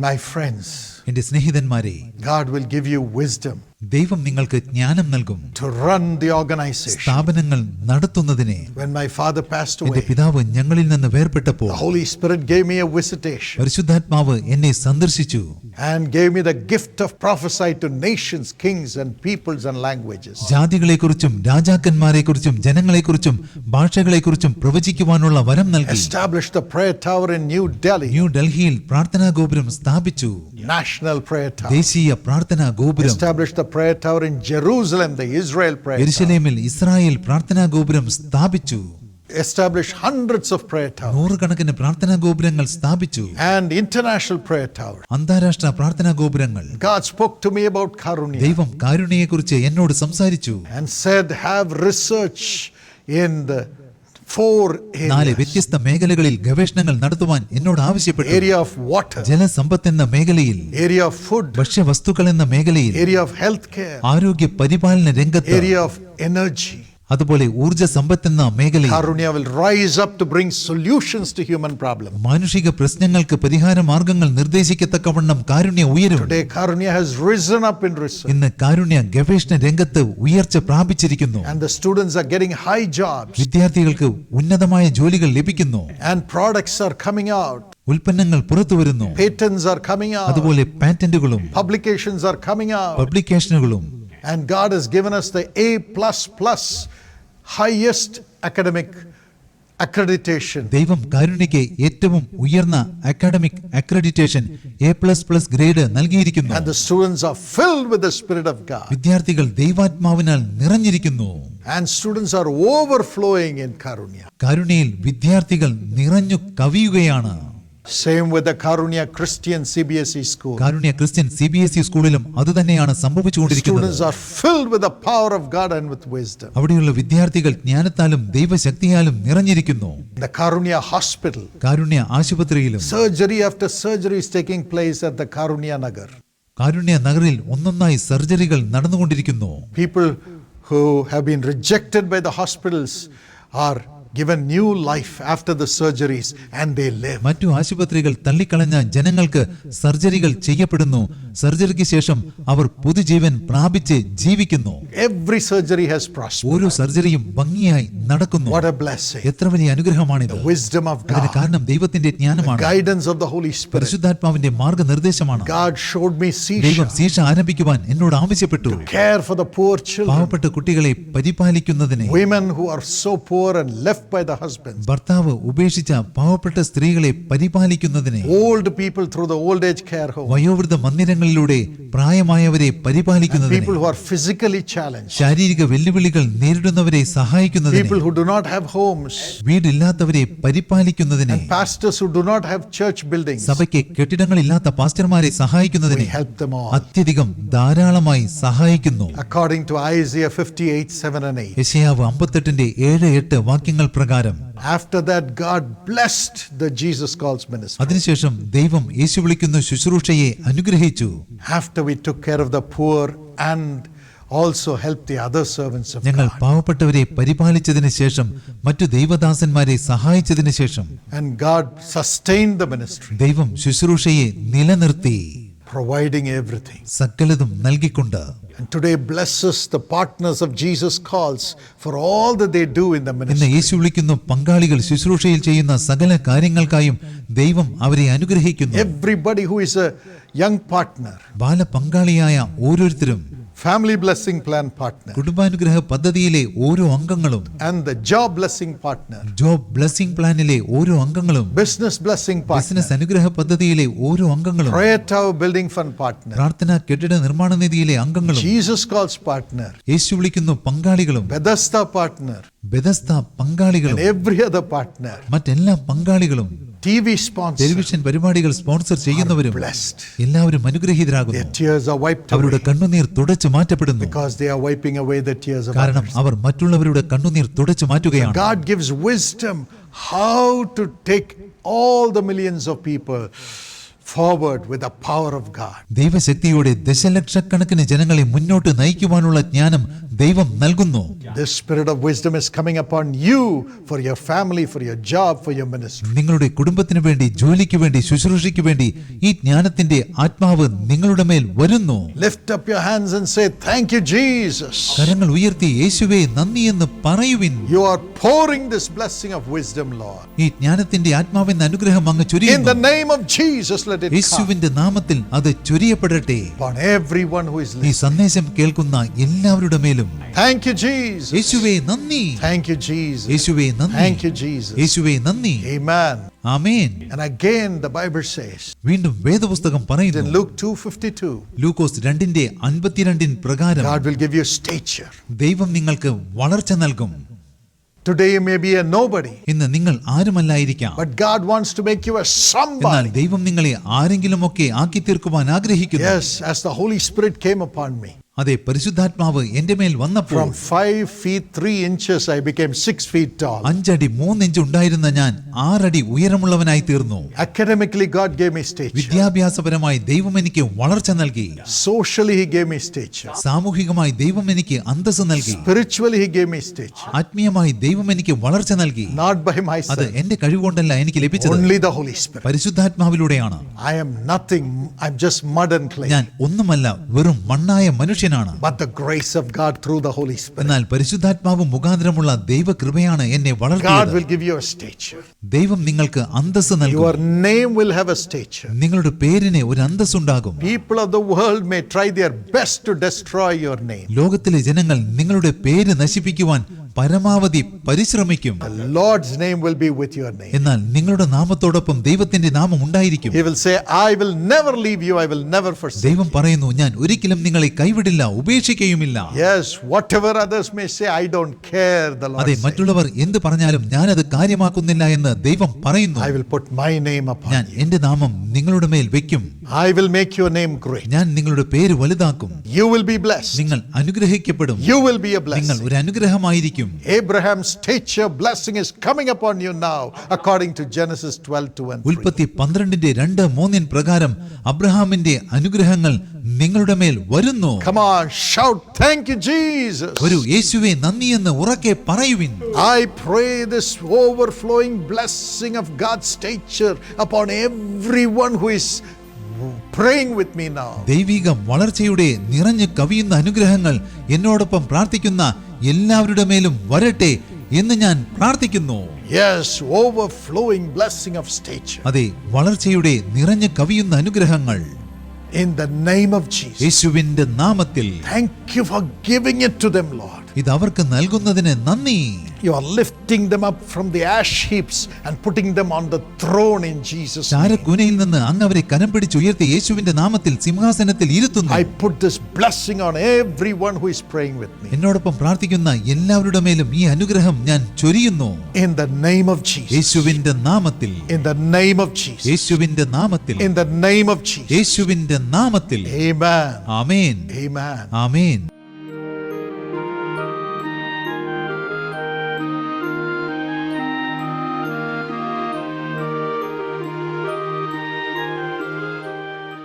My friends, എന്റെ സ്നേഹിതന്മാരെ God will give you wisdom ദൈവം നിങ്ങൾക്ക് ജ്ഞാനം നൽകും. ടു റൺ ദി ഓർഗനൈസേഷൻ സ്ഥാപനങ്ങൾ നടത്തുന്നതിനെ വെൻ മൈ ഫാദർ പാസ്ഡ് എന്റെ പിതാവ് ഞങ്ങളിൽ നിന്ന് വേർപ്പെട്ടപ്പോൾ Holy Spirit gave me a visitation പരിശുദ്ധാത്മാവ് എന്നെ സന്ദർശിച്ചു. And gave me the gift of prophecy to nations kings and peoples and languages ജാതികളെക്കുറിച്ചും രാജാക്കന്മാരെക്കുറിച്ചും ജനങ്ങളെക്കുറിച്ചും ഭാഷകളെക്കുറിച്ചും പ്രവചിക്കുവാനുള്ള വരം നൽകി. Establish the prayer tower in New Delhi New ഡൽഹിയിൽ പ്രാർത്ഥനാ ഗോപുരം സ്ഥാപിച്ചു. national prayer tower. ദേശീയ പ്രാർത്ഥനാ ഗോപുരം Established the prayer tower in Jerusalem, the Israel prayer tower. യെരുശലേമിൽ ഇസ്രായേൽ പ്രാർത്ഥനാ ഗോപുരം സ്ഥാപിച്ചു Established hundreds of prayer towers നൂറുകണക്കിന് പ്രാർത്ഥനാ ഗോപുരങ്ങൾ സ്ഥാപിച്ചു and international prayer towers. അന്താരാഷ്ട്ര പ്രാർത്ഥനാ ഗോപുരങ്ങൾ God spoke to me about Karunya ദൈവം കാരുണ്യയെക്കുറിച്ച് എന്നോട് സംസാരിച്ചു and said, Have research in the four നാല് വ്യത്യസ്ത മേഖലകളിൽ ഗവേഷണങ്ങൾ നടത്തുവാൻ എന്നോട് ആവശ്യപ്പെട്ടു. ഏരിയ ഓഫ് വാട്ടർ ജലസമ്പത്ത് എന്ന മേഖലയിൽ. ഏരിയ ഓഫ് ഫുഡ് ഭക്ഷ്യവസ്തുക്കൾ എന്ന മേഖലയിൽ. ഏരിയ ഓഫ് ഹെൽത്ത് കെയർ ആരോഗ്യ പരിപാലന രംഗത്ത്. Area of energy. അതുപോലെ ഊർജ സമ്പത്തെന്ന മേഖലയിൽ problems. മാനുഷിക പ്രശ്നങ്ങൾക്ക് പരിഹാര മാർഗങ്ങൾ നിർദ്ദേശിക്കത്തക്കവണ്ണം കാരുണ്യ ഉയരും research, ഇന്ന് കാരുണ്യ ഗവേഷണ രംഗത്ത് ഉയർച്ച പ്രാപിച്ചിരിക്കുന്നു വിദ്യാർത്ഥികൾക്ക് ഉന്നതമായ ജോലികൾ ലഭിക്കുന്നു ഉൽപ്പന്നങ്ങൾ പുറത്തു വരുന്നു അതുപോലെ പാറ്റന്റുകളും പബ്ലിക്കേഷനുകളും and God has given us the A plus plus highest academic accreditation. ദൈവം കാരുണ്യയ്ക്ക് ഏറ്റവും ഉയർന്ന academic accreditation A plus plus grade നൽകിയിരിക്കുന്നു And the students are filled with the Spirit of God. വിദ്യാർത്ഥികൾ ദൈവാത്മാവിനാൽ നിറഞ്ഞിരിക്കുന്നു And students are overflowing in Karunya. കാരുണ്യയിൽ വിദ്യാർത്ഥികൾ നിറഞ്ഞു കവിയുകയാണ് Same with the Karunya Christian CBSE E school. Karunya Christian C B S E സ്കൂളിലും അത് തന്നെയാണ് സംഭവിച്ചുകൊണ്ടിരിക്കുന്നത് Students are filled with the power of God and with wisdom. അവിടെയുള്ള വിദ്യാർത്ഥികൾ ജ്ഞാനത്താലും ദൈവശക്തിയാലും നിറഞ്ഞിരിക്കുന്നു The Karunya Hospital, കാരുണ്യ ആശുപത്രിയിലും surgery after surgery is taking place at the Karunya Nagar. കാരുണ്യ നഗറിൽ ഒന്നൊന്നായി സർജറികൾ നടന്നുകൊണ്ടിരിക്കുന്നു People who have been rejected by the hospitals are given new life after the surgeries and they live. മറ്റു ആശുപത്രികൾ തള്ളിക്കളഞ്ഞ ജനങ്ങൾക്ക് സർജറികൾ ചെയ്യപ്പെടുന്നു. സർജറിക്ക് ശേഷം അവർ പുതുജീവൻ പ്രാപിച്ച് ജീവിക്കുന്നു. Every surgery has prospered. ഓരോ സർജറിയും ഭംഗിയായി നടക്കുന്നു. What a blessing. എത്ര വലിയ അനുഗ്രഹമാണിത്. Wisdom of അതിന് കാരണം ദൈവത്തിന്റെ ജ്ഞാനമാണ്. guidance of the Holy Spirit. പരിശുദ്ധാത്മാവിന്റെ മാർഗനിർദ്ദേശമാണ്. God showed me ദൈവം ശീഷ ആരംഭിക്കുവാൻ എന്നോട് ആവശ്യപ്പെട്ടു. Care for the poor children, പാവപ്പെട്ട കുട്ടികളെ പരിപാലിക്കുന്നതിനെ. Women who are so poor and left by the husbands, ഭർത്താവ് ഉപേക്ഷിച്ച പാവപ്പെട്ട സ്ത്രീകളെ പരിപാലിക്കുന്നതിനെ old people through the old age care home, വയോവൃദ്ധ മന്ദിരങ്ങളിലൂടെ പ്രായമായവരെ പരിപാലിക്കുന്നതിനെ people who are physically challenged, ശാരീരിക വെല്ലുവിളികൾ നേരിടുന്നവരെ സഹായിക്കുന്നതിനെ people who do not have homes, വീടില്ലാത്തവരെ പരിപാലിക്കുന്നതിന് pastors who do not have church buildings. സഭയ്ക്ക് കെട്ടിടങ്ങളില്ലാത്ത പാസ്റ്റർമാരെ We സഹായിക്കുന്നതിനെ help them all. അത്യധികം ധാരാളമായി സഹായിക്കുന്നു According to Isaiah 58 7 and 8. യശയാവ് അമ്പത്തെട്ടിന്റെ ഏഴ് എട്ട് വാക്യങ്ങൾ പ്രകാരം After that, God blessed the Jesus Calls ministry. അതിനുശേഷം ദൈവം യേശു വിളിക്കുന്ന ശുശ്രൂഷയെ അനുഗ്രഹിച്ചു After we took care of the poor and also helped the other servants of ഞങ്ങൾ God. പാവപ്പെട്ടവരെ പരിപാലിച്ചതിന് ശേഷം മറ്റു ദൈവദാസന്മാരെ സഹായിച്ചതിന് ശേഷം And God sustained the ministry, ദൈവം ശുശ്രൂഷയെ നിലനിർത്തി providing everything. സകലതും നൽകിക്കൊണ്ട് And today blesses the partners of Jesus Calls for all that they do in the ഇന്ന് ministry. യേശു വിളിക്കുന്നു പങ്കാളികൾ ശുശ്രൂഷയിൽ ചെയ്യുന്ന സകല കാര്യങ്ങൾക്കായും ദൈവം അവരെ അനുഗ്രഹിക്കുന്നു Everybody who is a young partner, ബാല പങ്കാളിയായ ഓരോരുത്തരും family blessing plan partner, കുടുംബാനുഗ്രഹ പദ്ധതിയിലെ ഓരോ അംഗങ്ങളും and the job blessing partner, job blessing പ്ലാനിലെ ഓരോ അംഗങ്ങളും business blessing partner, ബിസിനസ് അനുഗ്രഹ പദ്ധതിയിലെ ഓരോ അംഗങ്ങളും prayer tower building fund partner, പ്രാർത്ഥന കെട്ടിട നിർമ്മാണ നിധിയിലെ അംഗങ്ങളും Jesus Calls partner, യേശു വിളിക്കുന്നു പങ്കാളികളും Bethesda partner, ബെദസ്ത പങ്കാളികളും and every other partner, മറ്റെല്ലാ പങ്കാളികളും TV sponsor, ടെലിവിഷൻ പരിപാടികൾ സ്പോൺസർ ചെയ്യുന്നവരും blessed. എല്ലാവരും Their അനുഗ്രഹീതരാകുന്നു tears are wiped അവരുടെ away കണ്ണുനീർ തുടച്ചു മാറ്റപ്പെടുന്നു because they are wiping away the tears of കാരണം others. അവർ മറ്റുള്ളവരുടെ കണ്ണുനീർ തുടച്ചു മാറ്റുകയാണ് God gives wisdom how to take all the millions of people forward with the power of God. ദൈവശക്തിയോടെ ദശലക്ഷക്കണക്കിന് ജനങ്ങളെ മുന്നോട്ട് നയിക്കുവാനുള്ള ജ്ഞാനം ദൈവം നൽകുന്നു This spirit of wisdom is coming upon you for your family, for your job, for your ministry. നിങ്ങളുടെ കുടുംബത്തിന് വേണ്ടി ജോലിക്ക് വേണ്ടി ശുശ്രൂഷയ്ക്ക് വേണ്ടി ഈ ജ്ഞാനത്തിന്റെ ആത്മാവ് നിങ്ങളുടെ മേൽ വരുന്നു Lift up your hands and say, Thank you, Jesus. കരങ്ങൾ ഉയർത്തി യേശുവേ നന്ദി എന്ന് പറയുവിൻ You are pouring this blessing of wisdom, Lord. ഈ ജ്ഞാനത്തിന്റെ ആത്മാവെന്ന അനുഗ്രഹം അങ്ങ് In ചൊരിയുന്നു the name of Jesus, let യേശുവിന്റെ നാമത്തിൽ അത് ചൊരിയപ്പെടട്ടെ. ഈ സന്ദേശം കേൾക്കുന്ന എല്ലാവരുടെ മേലും. താങ്ക് യു ജീസ് യേശുവേ നന്ദി. താങ്ക് യു ജീസ് യേശുവേ നന്ദി. താങ്ക് യു ജീസ് യേശുവേ നന്ദി. Amen amen. And again the Bible says വീണ്ടും വേദപുസ്തകം പറയുന്നു. ലൂക്ക് 252 ലൂക്കോസ് 2 ന്റെ 52 ൻ പ്രകാരം God will give you stature ദൈവം നിങ്ങൾക്ക് വളർച്ച നൽകും. Today you may be a nobody, ഇന്ന് നിങ്ങൾ ആരുമല്ലായിരിക്കാം but God wants to make you a എന്നാൽ somebody. ദൈവം നിങ്ങളെ ആരെങ്കിലുമൊക്കെ ആക്കി തീർക്കുവാൻ ആഗ്രഹിക്കുന്നു Yes, as the Holy Spirit came upon me. അതെ പരിശുദ്ധാത്മാവ് എന്റെ മേൽ വന്നപ്പോൾ From five feet three inches, I became six feet tall. അഞ്ചടി മൂന്നിഞ്ച് ഉണ്ടായിരുന്ന ഞാൻ ആറടി ഉയരമുള്ളവനായി തീർന്നു Academically, God gave me stature. വിദ്യാഭ്യാസപരമായി ദൈവം എനിക്ക് വളർച്ച നൽകി Socially, He gave me stature. സാമൂഹികമായി ദൈവം എനിക്ക് അന്തസ് നൽകി Spiritually, He gave me stature. ആത്മീയമായി ദൈവം എനിക്ക് വളർച്ച നൽകി Not by അത് myself, എന്റെ കഴിവുകൊണ്ടല്ല എനിക്ക് ലഭിച്ചത് only the Holy Spirit. പരിശുദ്ധാത്മാവിലൂടെയാണ് I am nothing, I'm just mud and clay. ഞാൻ ഒന്നുമല്ല വെറും മണ്ണായ മനുഷ്യനാണ് But the grace of God through the Holy Spirit. എന്നാൽ പരിശുദ്ധാത്മാവ് മുഖാന്തരമുള്ള ദൈവകൃപയാണ് എന്നെ God വളർത്തിയത് will give you a stature. ദൈവം നിങ്ങൾക്ക് അന്തസ് നൽകും Your name will have a stature. നിങ്ങളുടെ പേരിന് ഒരു അന്തസ് ഉണ്ടാകും People of the world may try their best to destroy your name. ലോകത്തിലെ ജനങ്ങൾ നിങ്ങളുടെ പേര് നശിപ്പിക്കുവാൻ പരമാവധി പരിശ്രമിക്കും. എന്നാൽ നിങ്ങളുടെ നാമത്തോടൊപ്പം ദൈവത്തിന്റെ നാമം ഉണ്ടായിരിക്കും He will say, I will never leave you, I will never forsake. ദൈവം പറയുന്നു ഞാൻ ഒരിക്കലും നിങ്ങളെ കൈവിടില്ല ഉപേക്ഷിക്കുകയുമില്ല Yes, whatever others may say, I don't care, the Lord അതെ മറ്റുള്ളവർ എന്ത് പറഞ്ഞാലും ഞാനത് കാര്യമാക്കുന്നില്ല എന്ന് ദൈവം പറയുന്നു I will put my name upon ഞാൻ. എന്റെ നാമം നിങ്ങളുടെ മേൽ വെക്കും I will make your name great. ഞാൻ നിങ്ങളുടെ പേര് വലുതാക്കും You will be blessed. നിങ്ങൾ അനുഗ്രഹിക്കപ്പെടും You will be a നിങ്ങൾ ഒരു അനുഗ്രഹമായിരിക്കും Abraham's stature blessing is coming upon you now, according to Genesis 12 2 and 3. ഉൽപ്പത്തി പന്ത്രണ്ടിന്റെ രണ്ട് മൂന്നിൻ പ്രകാരം അബ്രഹാമിന്റെ അനുഗ്രഹങ്ങൾ നിങ്ങളുടെ മേൽ വരുന്നു Come on, shout, Thank you, Jesus. ഒരു യേശുവെ നന്ദിയെന്ന് ഉറക്കെ പറയുവിൻ I pray this overflowing blessing of God's stature upon everyone who is praying with me now. ദൈവിക വളർച്ചയുടെ നിറഞ്ഞു കവിയുന്ന അനുഗ്രഹങ്ങൾ എന്നോടൊപ്പം പ്രാർത്ഥിക്കുന്ന എല്ലാവരുടെ മേലും വരട്ടെ എന്ന് ഞാൻ പ്രാർത്ഥിക്കുന്നു. അതെ വളർച്ചയുടെ നിറഞ്ഞ് കവിയുന്ന അനുഗ്രഹങ്ങൾ. നാമത്തിൽ നാമത്തിൽ നാമത്തിൽ നാമത്തിൽ നാമത്തിൽ നാമത്തിൽ നാമത്തിൽ. നാമത്തിൽ നാമത്തിൽ നാമത്തിൽ നാമത്തിൽ നാമത്തിൽ നാമത്തിൽ നാമത്തിൽ നാമത്തിൽ നാമത്തിൽ നാമത്തിൽ നാമത്തിൽ ഇത് അവർക്ക് നൽകുന്നതിന് നന്ദി. You are lifting them up from the ash heaps and putting them on the throne in Jesus ചാരകുനയിൽ നിന്ന് അങ്ങ് അവരെ കരം പിടിച്ച് ഉയർത്തി യേശുവിന്റെ നാമത്തിൽ സിംഹാസനത്തിൽ ഇരുത്തുന്നു. I put this blessing on everyone who is praying with me എന്നോടൊപ്പം പ്രാർത്ഥിക്കുന്ന എല്ലാവരുടെ മേലും ഈ അനുഗ്രഹം ഞാൻ ചൊരിയുന്നു. In the name of Jesus യേശുവിന്റെ നാമത്തിൽ. In the name of Jesus യേശുവിന്റെ നാമത്തിൽ. In the name of Jesus യേശുവിന്റെ നാമത്തിൽ. ആമേൻ. ആമേൻ ആമേൻ.